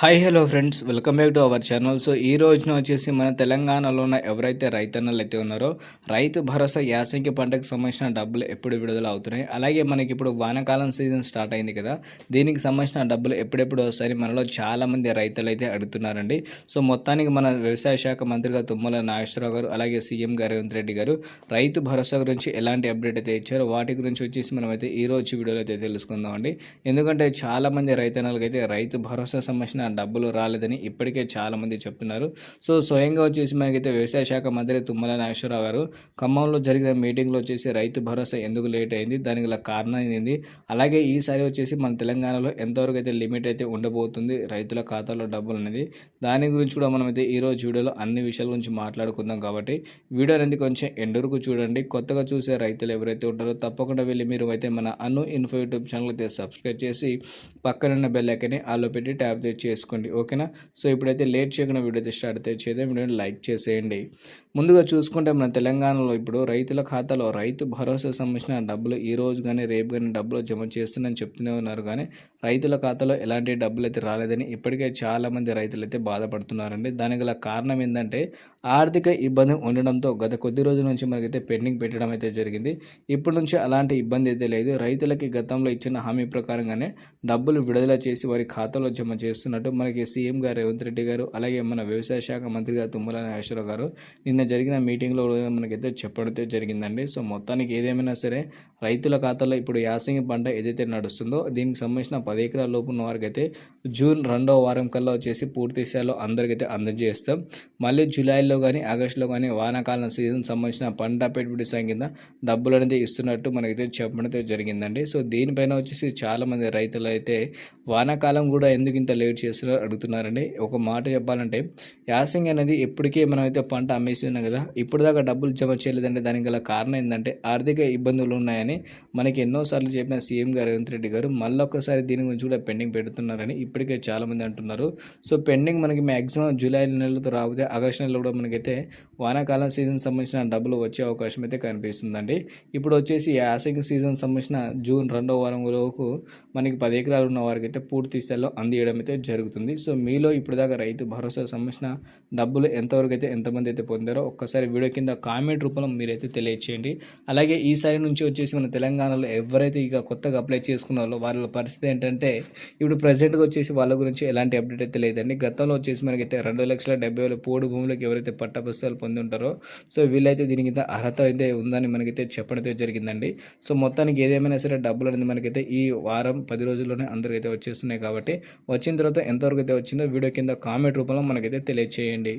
Hi hello friends welcome back to our channel so ఈ రోజున వచ్చేసి మన తెలంగాణలో ఉన్న ఎవరైతే రైతన్నలు అయితే ఉన్నారో రైతు భరోసా యాసంగి పంటకు సంబంధించిన డబ్బులు ఎప్పుడు విడుదల అవుతున్నాయి? అలాగే మనకి ఇప్పుడు వానాకాలం సీజన్ స్టార్ట్ అయింది కదా దీనికి సంబంధించిన డబ్బులు ఎప్పుడెప్పుడు వస్తాయి మనలో చాలామంది రైతులు అయితే అడుగుతున్నారండి. సో మొత్తానికి మన వ్యవసాయ శాఖ మంత్రిగా తుమ్మల నాగేశ్వరరావు గారు అలాగే సీఎం గారు రేవంత్ రెడ్డి గారు రైతు భరోసా గురించి ఎలాంటి అప్డేట్ అయితే ఇచ్చారో వాటి గురించి వచ్చేసి మనం అయితే ఈ రోజు వీడియోలో అయితే తెలుసుకుందామండి. ఎందుకంటే చాలామంది రైతన్నలకైతే రైతు భరోసా సంబంధించిన డబ్బులు రాలేదని ఇప్పటికే చాలామంది చెప్తున్నారు. సో స్వయంగా వచ్చేసి మనకైతే వ్యవసాయ శాఖ మంత్రి తుమ్మల నాగేశ్వరరావు గారు ఖమ్మంలో జరిగిన మీటింగ్లో వచ్చేసి రైతు భరోసా ఎందుకు లేట్ అయింది దానికి గల కారణం ఏంది? అలాగే ఈసారి వచ్చేసి మన తెలంగాణలో ఎంతవరకు అయితే లిమిట్ అయితే ఉండబోతుంది రైతుల ఖాతాలో డబ్బులు అనేది? దాని గురించి కూడా మనమైతే ఈరోజు వీడియోలో అన్ని విషయాల గురించి మాట్లాడుకుందాం కాబట్టి వీడియో అనేది కొంచెం ఎండవరకు చూడండి. కొత్తగా చూసే రైతులు ఎవరైతే ఉంటారో తప్పకుండా వెళ్ళి మీరు అయితే మన అను ఇన్ఫో యూట్యూబ్ ఛానల్ అయితే సబ్స్క్రైబ్ చేసి పక్కనున్న బెల్ ఐకన్ని ఆలో పెట్టి ట్యాప్ చేసుకోండి ఓకేనా? సో ఇప్పుడైతే లేట్ చేయకుండా వీడియో అయితే స్టార్ట్ అయితే చేద్దాం. వీడియోని లైక్ చేసేయండి. ముందుగా చూసుకుంటే మన తెలంగాణలో ఇప్పుడు రైతుల ఖాతాలో రైతు భరోసా సంబంధించిన డబ్బులు ఈ రోజు కానీ రేపు కానీ డబ్బులు జమ చేస్తుందని చెప్తూనే ఉన్నారు. కానీ రైతుల ఖాతాలో ఎలాంటి డబ్బులు అయితే రాలేదని ఇప్పటికే చాలామంది రైతులు అయితే బాధపడుతున్నారండి. దానికి గల కారణం ఏంటంటే ఆర్థిక ఇబ్బంది ఉండడంతో గత కొద్ది రోజుల నుంచి మనకైతే పెండింగ్ పెట్టడం అయితే జరిగింది. ఇప్పటి నుంచి అలాంటి ఇబ్బంది అయితే లేదు. రైతులకి గతంలో ఇచ్చిన హామీ ప్రకారంగానే డబ్బులు విడుదల చేసి వారి ఖాతాలో జమ చేస్తున్నట్టు మనకి సీఎం గారు రేవంత్ రెడ్డి గారు అలాగే మన వ్యవసాయ శాఖ మంత్రి గారు తుమ్మల నాగేశ్వరరావు గారు నిన్న జరిగిన మీటింగ్లో మనకైతే చెప్పడం జరిగిందండి. సో మొత్తానికి ఏదేమైనా సరే రైతుల ఖాతాలో ఇప్పుడు యాసంగి పంట ఏదైతే నడుస్తుందో దీనికి సంబంధించిన పది ఎకరాల లోపు ఉన్న వారికి అయితే జూన్ రెండవ వారం కల్లా వచ్చేసి పూర్తి స్థాయిలో అందరికైతే అందజేస్తాం. మళ్ళీ జూలైలో కానీ ఆగస్టులో కానీ వానాకాలం సీజన్ సంబంధించిన పంట పెట్టుబడి సాయం కింద డబ్బులు అనేది ఇస్తున్నట్టు మనకైతే చెప్పడం జరిగిందండి. సో దీనిపైన వచ్చేసి చాలామంది రైతులు అయితే వానాకాలం కూడా ఎందుకు ఇంత లేట్ చేస్తున్నారో అడుగుతున్నారండి. ఒక మాట చెప్పాలంటే యాసింగ్ అనేది ఎప్పటికీ మనమైతే పంట అమ్మేస్తున్నాం కదా ఇప్పటిదాకా దాకా డబ్బులు జమ చేయలేదంటే దానికి గల కారణం ఏంటంటే ఆర్థిక ఇబ్బందులు ఉన్నాయని మనకి ఎన్నోసార్లు చెప్పిన సీఎం గారు రేవంత్ రెడ్డి గారు మళ్ళొక్కసారి దీని గురించి కూడా పెండింగ్ పెడుతున్నారని ఇప్పటికే చాలామంది అంటున్నారు. సో పెండింగ్ మనకి మ్యాక్సిమం జూలై నెలతో రాకపోతే ఆగస్టు నెలలో కూడా మనకైతే వానాకాలం సీజన్ సంబంధించిన డబ్బులు వచ్చే అవకాశం అయితే కనిపిస్తుందండి. ఇప్పుడు వచ్చేసి యాసింగ్ సీజన్ సంబంధించిన జూన్ రెండో వారం వరకు మనకి పది ఎకరాలు ఉన్న వారికి అయితే పూర్తి స్థాయిలో అందియడం అయితే జరుగుతుంది. సో మీలో ఇప్పటిదాకా దాకా రైతు భరోసా సంబంధించిన డబ్బులు ఎంతవరకు అయితే ఎంతమంది అయితే పొందారో ఒక్కసారి వీడియో కింద కామెంట్ రూపంలో మీరైతే తెలియచేయండి. అలాగే ఈసారి నుంచి వచ్చేసి మన తెలంగాణలో ఎవరైతే ఇక కొత్తగా అప్లై చేసుకున్నారో వాళ్ళ పరిస్థితి ఏంటంటే ఇప్పుడు ప్రజెంట్గా వచ్చేసి వాళ్ళ గురించి ఎలాంటి అప్డేట్ అయితే లేదండి. గతంలో వచ్చేసి మనకైతే రెండు లక్షల డెబ్బై వేల పోడు భూములకు ఎవరైతే పట్ట పుస్తకాలు పొంది ఉంటారో సో వీళ్ళైతే దీనికి అర్హత అయితే ఉందని మనకైతే చెప్పడం జరిగిందండి. సో మొత్తానికి ఏదేమైనా సరే డబ్బులు అనేది మనకైతే ఈ వారం పది రోజుల్లోనే అందరికైతే వచ్చేస్తున్నాయి కాబట్టి వచ్చిన తర్వాత ఎంతవరకు అయితే వచ్చిందో వీడియో కింద కామెంట్ రూపంలో మనకైతే తెలియచేయండి.